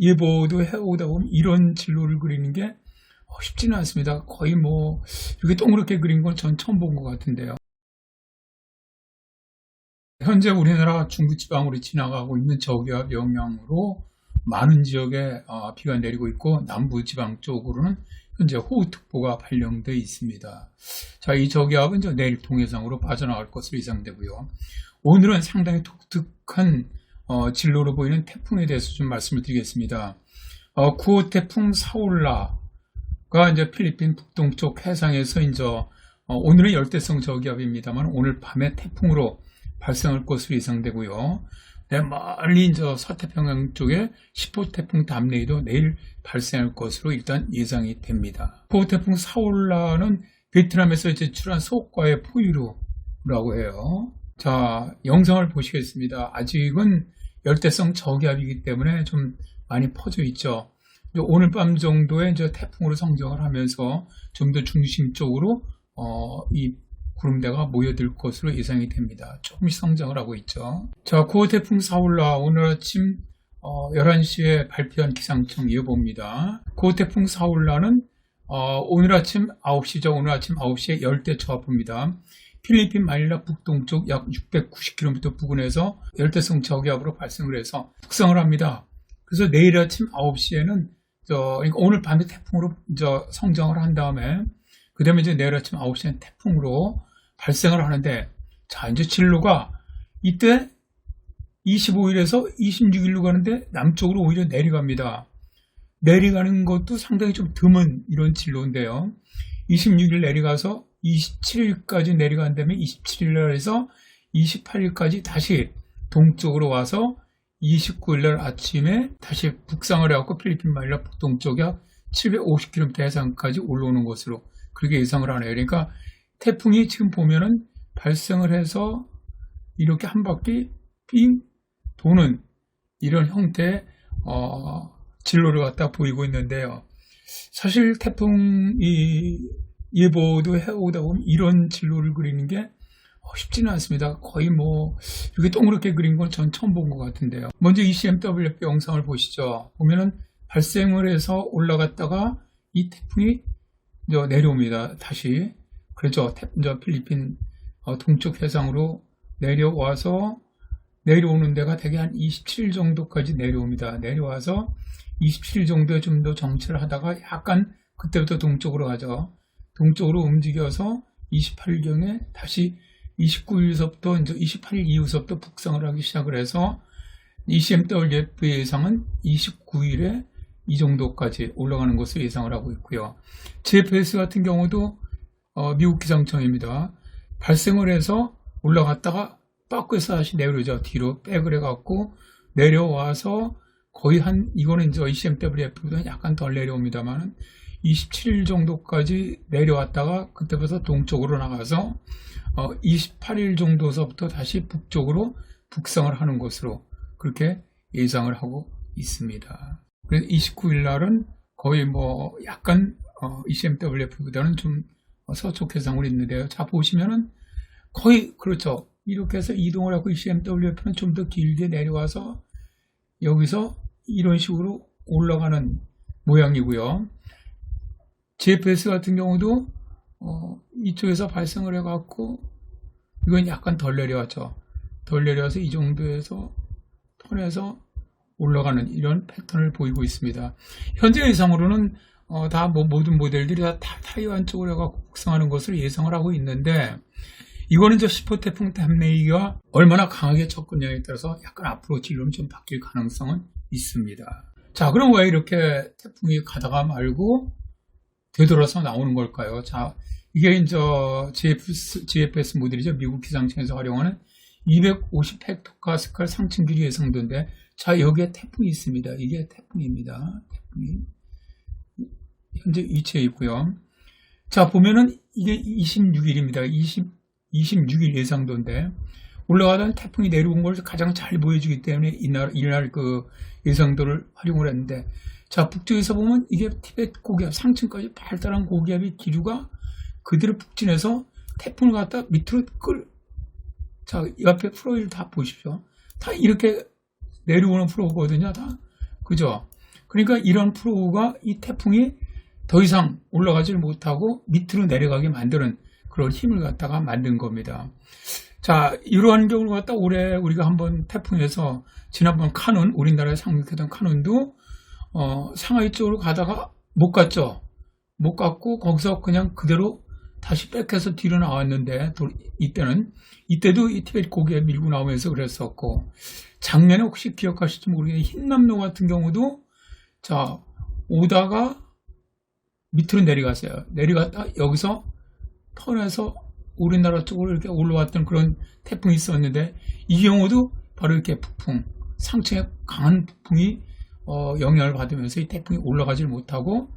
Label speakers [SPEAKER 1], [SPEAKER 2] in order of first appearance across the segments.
[SPEAKER 1] 예보도 해오다 보면 이런 진로를 그리는 게 어, 쉽지는 않습니다. 거의 뭐 이렇게 동그랗게 그린 건 전 처음 본 것 같은데요. 현재 우리나라 중부지방으로 지나가고 있는 저기압 영향으로 많은 지역에 어, 비가 내리고 있고 남부지방 쪽으로는 현재 호우특보가 발령되어 있습니다. 자, 이 저기압은 이제 내일 동해상으로 빠져나갈 것으로 예상되고요. 오늘은 상당히 독특한 어, 진로로 보이는 태풍에 대해서 좀 말씀을 드리겠습니다. 어, 9호 태풍 사올라가 이제 필리핀 북동쪽 해상에서 이제 어, 오늘은 열대성 저기압입니다만 오늘 밤에 태풍으로 발생할 것으로 예상되고요. 네, 멀리 이제 서태평양 쪽에 10호 태풍 담레이도 내일 발생할 것으로 일단 예상이 됩니다. 9호 태풍 사올라는 베트남에서 제출한 소과의 포유류라고 해요. 자, 영상을 보시겠습니다. 아직은 열대성 저기압이기 때문에 좀 많이 퍼져 있죠. 오늘 밤 정도에 이제 태풍으로 성장을 하면서 좀 더 중심 쪽으로 어, 이 구름대가 모여들 것으로 예상이 됩니다. 조금씩 성장을 하고 있죠. 자, 9호 태풍 사올라 오늘 아침 어, 11시에 발표한 기상청 예보입니다. 9호 태풍 사올라는 어, 오늘 아침 9시죠. 오늘 아침 9시에 열대 저하포입니다. 필리핀 마닐라 북동쪽 약 690km 부근에서 열대성 저기압으로 발생을 해서 북상을 합니다. 그래서 내일 아침 9시에는 저, 그러니까 오늘 밤에 태풍으로 저 성장을 한 다음에 그 다음에 이제 내일 아침 9시에는 태풍으로 발생을 하는데 자 이제 진로가 이때 25일에서 26일로 가는데 남쪽으로 오히려 내려갑니다. 내려가는 것도 상당히 좀 드문 이런 진로인데요. 26일 내려가서 27일까지 내려간 다음에 27일날에서 28일까지 다시 동쪽으로 와서 29일 날 아침에 다시 북상을 해갖고 필리핀 마닐라 북동쪽에 750km 해상까지 올라오는 것으로 그렇게 예상을 하네요. 그러니까 태풍이 지금 보면은 발생을 해서 이렇게 한 바퀴 삥 도는 이런 형태의 어, 진로를 갖다 보이고 있는데요. 사실 태풍이 예보도 해오다 보면 이런 진로를 그리는 게 쉽지는 않습니다. 거의 뭐 이렇게 동그랗게 그린 건 전 처음 본 것 같은데요. 먼저 ECMWF 영상을 보시죠. 보면은 발생을 해서 올라갔다가 이 태풍이 내려옵니다. 다시 그렇죠. 저 필리핀 어, 동쪽 해상으로 내려와서 내려오는 데가 대개 한 27일 정도까지 내려옵니다. 내려와서 27일 정도에 좀 더 정체를 하다가 약간 그때부터 동쪽으로 가죠. 동쪽으로 움직여서 28일경에 다시 29일서부터 이제 28일 이후서부터 북상을 하기 시작을 해서 ECMWF 예상은 29일에 이 정도까지 올라가는 것을 예상을 하고 있고요. GFS 같은 경우도 어, 미국 기상청입니다. 발생을 해서 올라갔다가 빠꾸에서 다시 내려오죠. 뒤로 백을 해갖고 내려와서 거의 한 이거는 이제 ECMWF보다 약간 덜 내려옵니다만 27일 정도까지 내려왔다가 그때부터 동쪽으로 나가서 어, 28일 정도서부터 다시 북쪽으로 북상을 하는 것으로 그렇게 예상을 하고 있습니다. 그래서 29일 날은 거의 뭐 약간 어, ECMWF보다는 좀 서쪽 해상으로 있는데요. 자 보시면은 거의 그렇죠. 이렇게 해서 이동을 하고 ECMWF는 좀 더 길게 내려와서 여기서 이런 식으로 올라가는 모양이고요. GPS 같은 경우도 어, 이쪽에서 발생을 해갖고 이건 약간 덜 내려왔죠. 덜 내려와서 이 정도에서 턴에서 올라가는 이런 패턴을 보이고 있습니다. 현재 예상으로는 어, 다 뭐 모든 모델들이 다, 다 타이완 쪽으로 해갖고 북상하는 것을 예상을 하고 있는데 이거는 저 10호 태풍 탐레이가 얼마나 강하게 접근냐에 따라서 약간 앞으로 진로는 좀 바뀔 가능성은 있습니다. 자, 그럼 왜 이렇게 태풍이 가다가 말고 되돌아서 나오는 걸까요? 자, 이게 이제 GFS, GFS 모델이죠. 미국 기상청에서 활용하는 250 헥토파스칼 상층 길이 예상된데, 자, 여기에 태풍이 있습니다. 이게 태풍입니다. 태풍이. 현재 위치해 있고요. 자, 보면은 이게 26일입니다. 20, 26일 예상도인데, 올라가던 태풍이 내려온 걸 가장 잘 보여주기 때문에 이날, 이날 그 예상도를 활용을 했는데, 자, 북쪽에서 보면 이게 티베트 고기압, 상층까지 발달한 고기압의 기류가 그대로 북진해서 태풍을 갖다 밑으로 끌, 자, 옆에 프로일 다 보십시오. 다 이렇게 내려오는 프로거든요, 다. 그죠? 그러니까 이런 프로가 이 태풍이 더 이상 올라가질 못하고 밑으로 내려가게 만드는 그런 힘을 갖다가 만든 겁니다. 자, 이러한 경우를 갖다 올해 우리가 한번 태풍에서 지난번 카눈, 우리나라에 상륙했던 카눈도 어, 상하이 쪽으로 가다가 못 갔죠. 못 갔고 거기서 그냥 그대로 다시 뺏겨서 뒤로 나왔는데 또 이때는 이때도 이 티베트 고기에 밀고 나오면서 그랬었고 작년에 혹시 기억하실지 모르겠는데 흰남노 같은 경우도 자 오다가 밑으로 내려갔어요. 내려갔다 여기서 턴해서 우리나라 쪽으로 이렇게 올라왔던 그런 태풍이 있었는데 이 경우도 바로 이렇게 북풍 상층에 강한 북풍이 어, 영향을 받으면서 이 태풍이 올라가질 못하고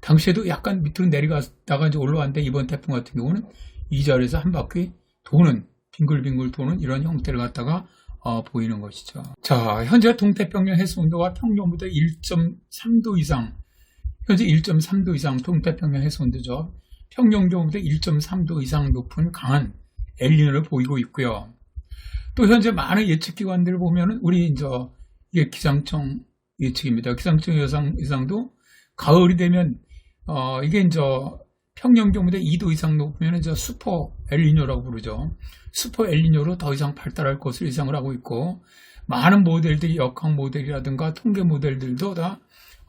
[SPEAKER 1] 당시에도 약간 밑으로 내려갔다가 이제 올라왔는데 이번 태풍 같은 경우는 이 자리에서 한 바퀴 도는 빙글빙글 도는 이런 형태를 갖다가 어, 보이는 것이죠. 자, 현재 동태평양 해수 온도가 평년보다 1.3도 이상, 현재 1.3도 이상 동태평양 해수 온도죠. 평년 기온보다 1.3도 이상 높은 강한 엘리노를 보이고 있고요. 또 현재 많은 예측 기관들 보면은 우리 이제 기상청 예측입니다. 기상청 예상 이상도 가을이 되면 어 이게 이제 평년 기온보다 2도 이상 높으면 이제 슈퍼 엘리뇨라고 부르죠. 슈퍼 엘리뇨로 더 이상 발달할 것을 예상을 하고 있고 많은 모델들이 역학 모델이라든가 통계 모델들도 다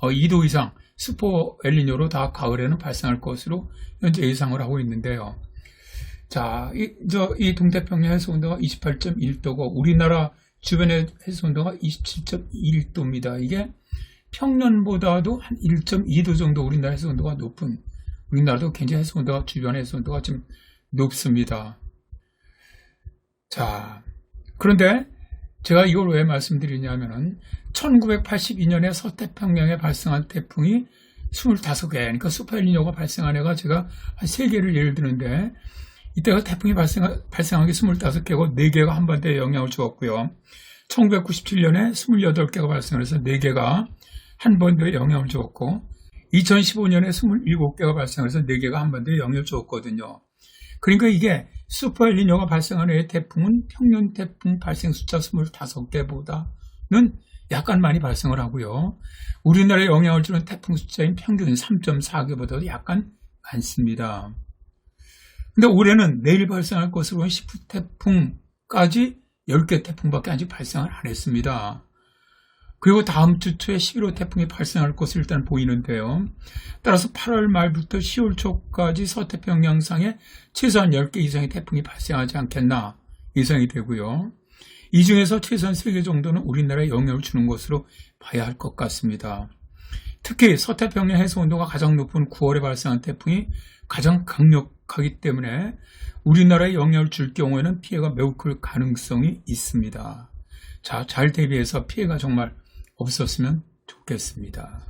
[SPEAKER 1] 2도 이상 슈퍼 엘리뇨로 다 가을에는 발생할 것으로 현재 예상을 하고 있는데요. 자, 이, 저, 이 동태평양 해수 온도가 28.1도고 우리나라 주변의 해수 온도가 27.1도입니다. 이게 평년보다도 한 1.2도 정도 우리나라 해수 온도가 높은 우리나라도 굉장히 해수 온도가 주변 해수 온도가 좀 높습니다. 자, 그런데 제가 이걸 왜 말씀드리냐면은 1982년에 서태평양에 발생한 태풍이 25개, 그러니까 슈퍼엘니뇨가 발생한 애가 제가 한 3개를 예를 드는데 이때가 태풍이 발생하, 발생한 게 25개고 4개가 한반도에 영향을 주었고요. 1997년에 28개가 발생해서 4개가 한반도에 영향을 주었고 2015년에 27개가 발생해서 4개가 한반도에 영향을 주었거든요. 그러니까 이게 슈퍼엘니뇨가 발생한 해의 태풍은 평년 태풍 발생 숫자 25개보다는 약간 많이 발생을 하고요. 우리나라에 영향을 주는 태풍 숫자인 평균 3.4개보다도 약간 많습니다. 근데 올해는 내일 발생할 것으로 는 10태풍까지 10개 태풍밖에 아직 발생을 안 했습니다. 그리고 다음 주 초에 11호 태풍이 발생할 것으로 일단 보이는데요. 따라서 8월 말부터 10월 초까지 서태평양상에 최소한 10개 이상의 태풍이 발생하지 않겠나 예상이 되고요. 이 중에서 최소한 3개 정도는 우리나라에 영향을 주는 것으로 봐야 할 것 같습니다. 특히 서태평양 해수 온도가 가장 높은 9월에 발생한 태풍이 가장 강력 하기 때문에 우리나라에 영향을 줄 경우에는 피해가 매우 클 가능성이 있습니다. 자, 잘 대비해서 피해가 정말 없었으면 좋겠습니다.